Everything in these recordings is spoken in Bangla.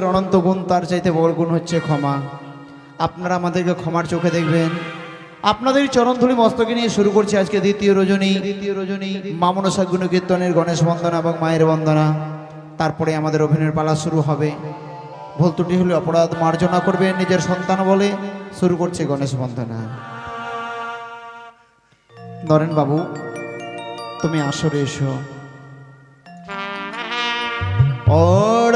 অনন্ত গুণ, তার চাইতে বড় গুণ হচ্ছে ক্ষমা। আপনারা আমাদেরকে ক্ষমার চোখে দেখবেন। আপনাদের চরণধুলি মস্তকে নিয়ে শুরু করছি আজকে দ্বিতীয় রজনী। দ্বিতীয় রজনী মামনসা গুণ কীর্তনের গণেশ বন্দনা এবং মায়ের বন্দনা। তারপরে আমাদের অভিনয়ের পালা শুরু হবে। ভুল ত্রুটি হলে অপরাধ মার্জনা করবে নিজের সন্তান বলে। শুরু করছে গণেশ বন্দনা। নরেন বাবু, তুমি আসরে এসো।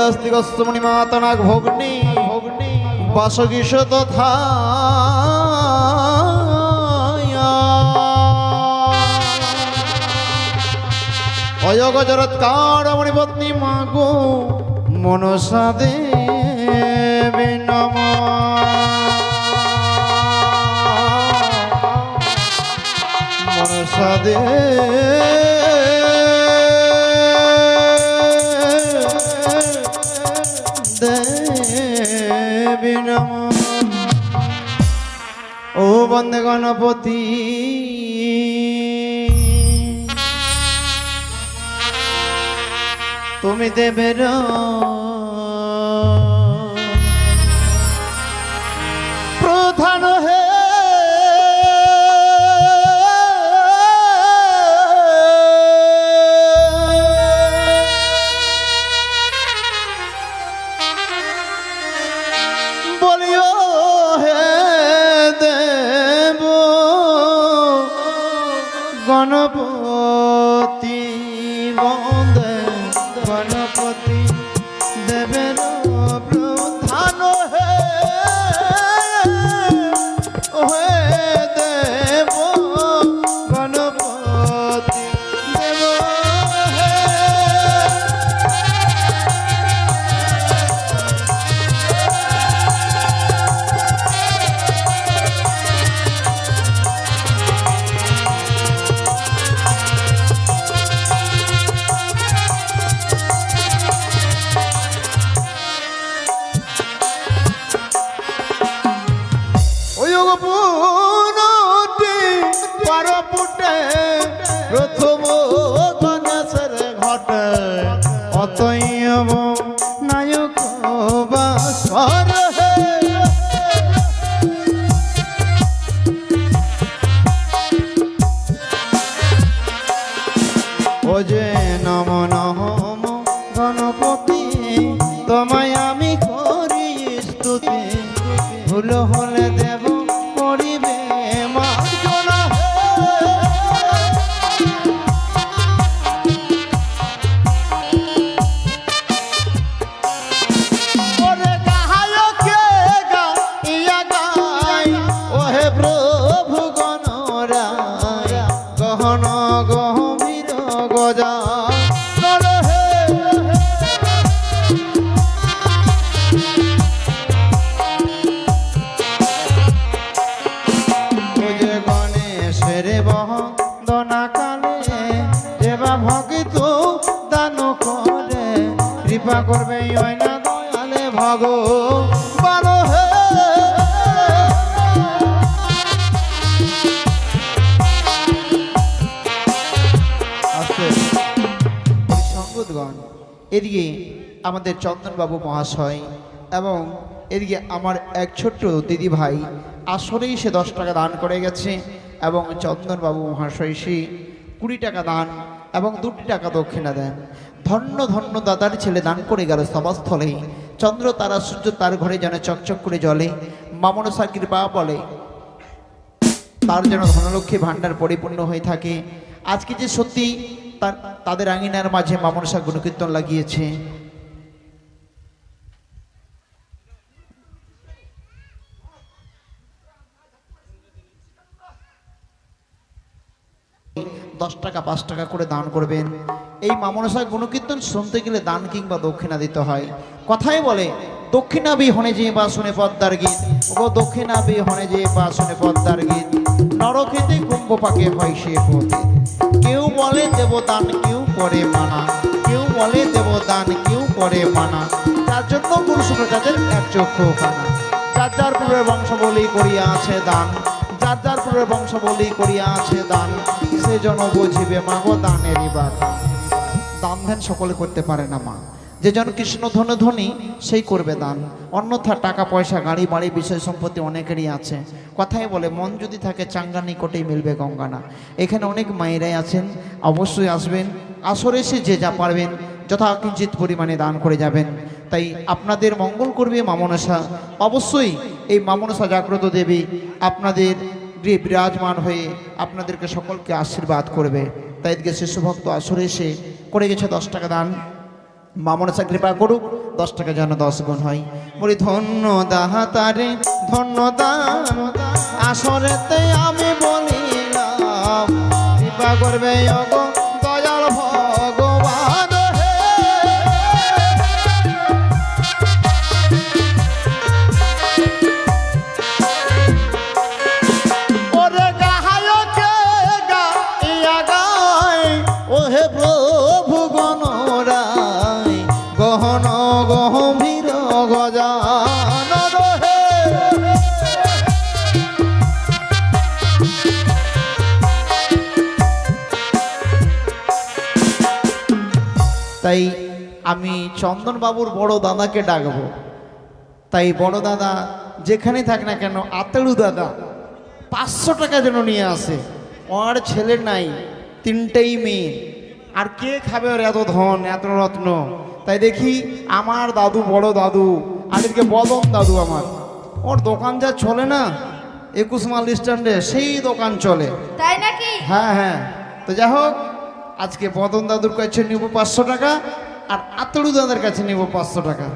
অস্তিগস্তমণি মাতনাগ ভগ্নি ভগ্নি বাসগীষ তথা অয়গজরৎকার মণিপত্নী মাগো মনসা দেবী নম মনসা দেবী ও বন্দে গণপতি। তুমি দেবের। প্রধান হে। বলিও হে। গণপতি। ওয়োগ পুনটি প্রথম গণেশের ঘটে। অতএব নায়ক বাসর ও যে নম ভগিত দান করে। কৃপা করবে না দয়ালে ভগ সঙ্গতগণ এদিকে আমাদের চন্দনবাবু মহাশয় এবং এদিকে আমার এক ছোট্ট দিদি ভাই আসলেই সে দশ টাকা দান করে গেছে এবং চন্দনবাবু মহাশয় সে কুড়ি টাকা দান এবং দুটি টাকা দক্ষিণা দেন। ধন্য ধন্য দাদার ছেলে দান করে গেল সভাস্থলে। চন্দ্র, তারা, সূর্য, তার ঘরে যেন চকচক করে জলে মামন সাকির বা বলে, তার যেন ধনলক্ষ্মী ভাণ্ডার পরিপূর্ণ হয়ে থাকে। আজকে যে সত্যি তার, তাদের আঙিনার মাঝে মামনসা গুণকীর্তন লাগিয়েছে। দশ টাকা, পাঁচ টাকা করে দান করবেন। এই মামনসা গুণকীর্তন শুনতে গেলে দান কিংবা দক্ষিণা দিতে হয়। কথাই বলে, দক্ষিণা বিহনে যে বা শুনে পদ্মার গীত। ও দক্ষিণা বিহনে যে বা শুনে পদ্মার গীত। নরকেতে কুম্ভ পাকে হয় সে পথে। কেউ বলে, দেবদান কেউ করে মানা। কেউ বলে, দেবদান কেউ করে মানা। তার জন্য গুরু শুক্রাচার্যের এক চক্ষু খানা যার যার পূর্বের বংশ বলেই করিয়া আছে দান। যার যার পূর্বের বংশ বলেই করিয়া আছে দান, সে জন বুঝিবে, মাগো দানেরই বাদ দান ধ্যান সকলে করতে পারে না মা। যে জন কৃষ্ণ ধন ধনী, সেই করবে দান। অন্যথা টাকা, পয়সা, গাড়ি, বাড়ি, বিষয় সম্পত্তি অনেকেরই আছে। কথাই বলে, মন যদি থাকে চাঙ্গা নিকটেই মিলবে গঙ্গানা। এখানে অনেক মায়েরাই আছেন, অবশ্যই আসবেন। আসরে এসে যে যা পারবেন, যথাকিঞ্চিত পরিমাণে দান করে যাবেন। তাই আপনাদের মঙ্গল করবে মামনসা। অবশ্যই এই মামনসা জাগ্রত দেবী আপনাদের গৃহে বিরাজমান হয়ে আপনাদেরকে সকলকে আশীর্বাদ করবে। তাই এদিকে শিশুভক্ত আসরে এসে করে গেছে দশ টাকা দান। মামনসা কৃপা করুক, দশ টাকা যেন দশ গুণ হয়। বলি, ধন্য দাহাতারে ধন্য দান। আসরেতে আমি বলিলাম, কৃপা করবে অগ তাই আমি চন্দনবাবুর বড় দাদাকে ডাকবো। তাই বড় দাদা যেখানে থাক না কেন আতেলু দাদা পাঁচশো টাকা যেন নিয়ে আসে। ওর ছেলে নাই তিনটেই মেয়ে। আর কে খাবে ওর এত ধন এত রত্ন? তাই দেখি আমার দাদু বড় দাদু আর এদিকে বদন দাদু আমার। ওর দোকান যা চলে না একুশ মাল স্ট্যান্ডে সেই দোকান চলে। তাই নাকি? হ্যাঁ হ্যাঁ। তো যাই হোক আজকে বদন দাদুর কাছে নিব পাঁচশো টাকা আর আতড়ু দাদার কাছে নিব পাঁচশো টাকা।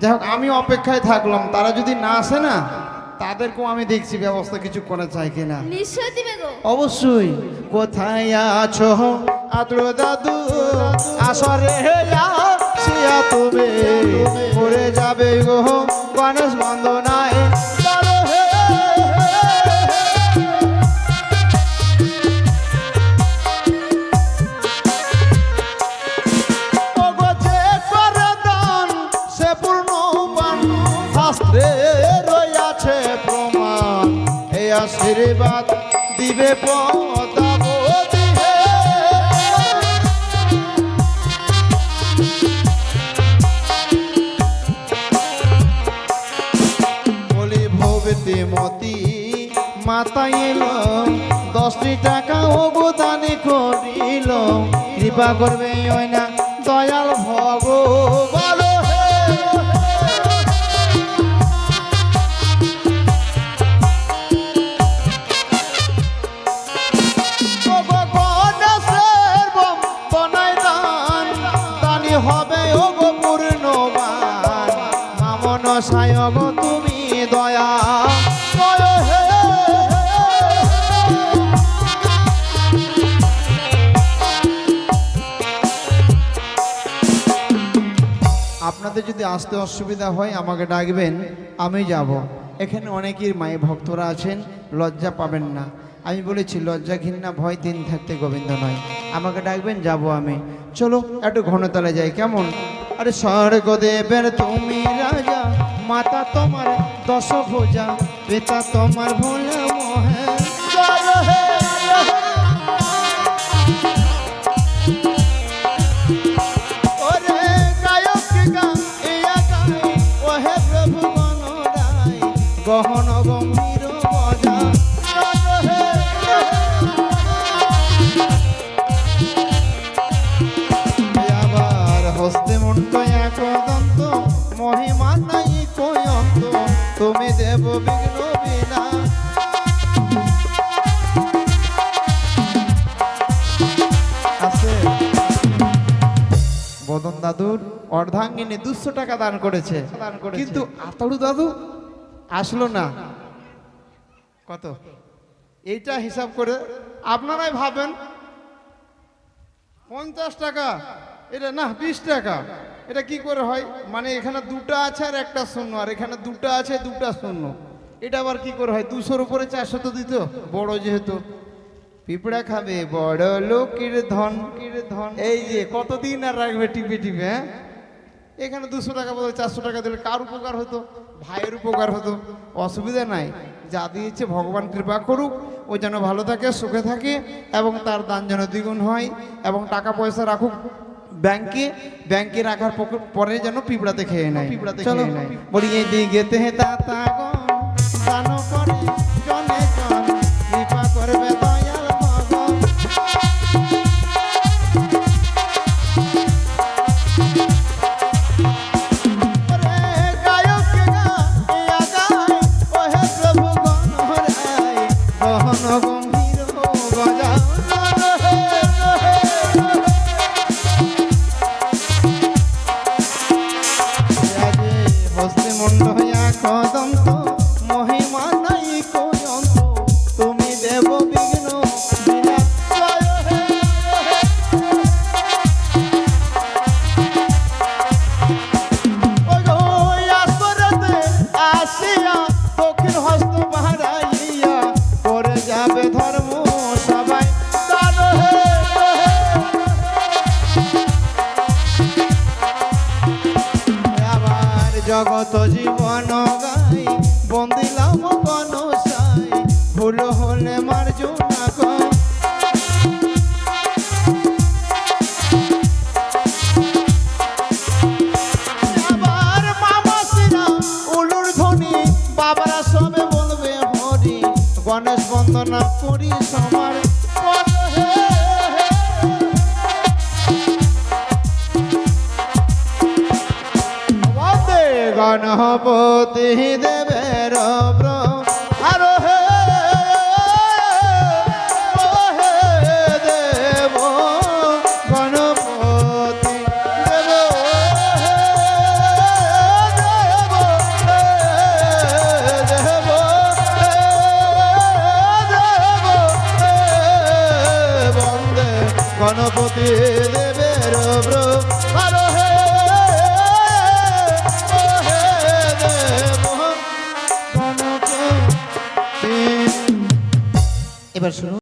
যাই হোক আমি অপেক্ষায় থাকলাম তারা যদি না আসে না তাদেরকেও আমি দেখছি ব্যবস্থা কিছু করা চাই কিনা। অবশ্যই। কোথায় আছো আতড়ু দাদু? আসরে তুমি পড়ে যাবে গো গণেশ বন্দনায়। আশীর্বাদ দিবে পদাবতী হে। বলি ভবতি মতি মাতা এলো, দশটি টাকা অবদানে করিল কৃপা করবে ওই না দয়াল ভগবান দানি হবে পূর্ণবান। মামন সায়গ তুমি দয়া। আপনাদের যদি আসতে অসুবিধা হয়, আমাকে ডাকবেন, আমি যাব। এখানে অনেকের মায়ে ভক্তরা আছেন, লজ্জা পাবেন না। আমি বলেছি লজ্জা ঘৃণা ভয় তিন থাকতে গোবিন্দ নয়। আমাকে ডাকবেন, যাব আমি। চলো, একটু ঘনতলে যাই, কেমন? আরে স্বর্গদেবের তুমি রাজা, মাতা তোমার দশ ভোজা পিতা তোমার ভোলা। দাদুর অর্ধাঙ্গিনী দুশো টাকা দান করেছে। কিন্তু আতড়ু দাদু আসলো না। কত? এইটা হিসাব করে আপনারাই ভাবেন। পঞ্চাশ টাকা এটা না বিশ টাকা। এটা কি করে হয়? মানে এখানে দুটো আছে আর একটা শূন্য আর এখানে দুটো আছে দুটা শূন্য। এটা আবার কি করে হয়? দুশোর উপরে চারশো তো দিত বড় যেহেতু। পিঁপড়া খাবে বড় লোকের ধন। ধন এই যে কতদিন আর রাখবে টিপে টিপে হ্যাঁ? এখানে দুশো টাকা বদলে চারশো টাকা দিলে কার উপকার হতো? ভাইয়ের উপকার হতো। অসুবিধা নাই। যা দিয়েছে ভগবান কৃপা করুক ও যেন ভালো থাকে সুখে থাকে এবং তার দান যেন দ্বিগুণ হয় এবং টাকা পয়সা রাখুক ব্যাংকে ব্যাংকে রাখার পরে যেন পিঁপড়াতে খেয়ে নেয়। পিঁপড়াতে চলো বলি এই দিকে তাতা জগত জীবন গাই বন্দিলাম বনসাই গণপতি দেবের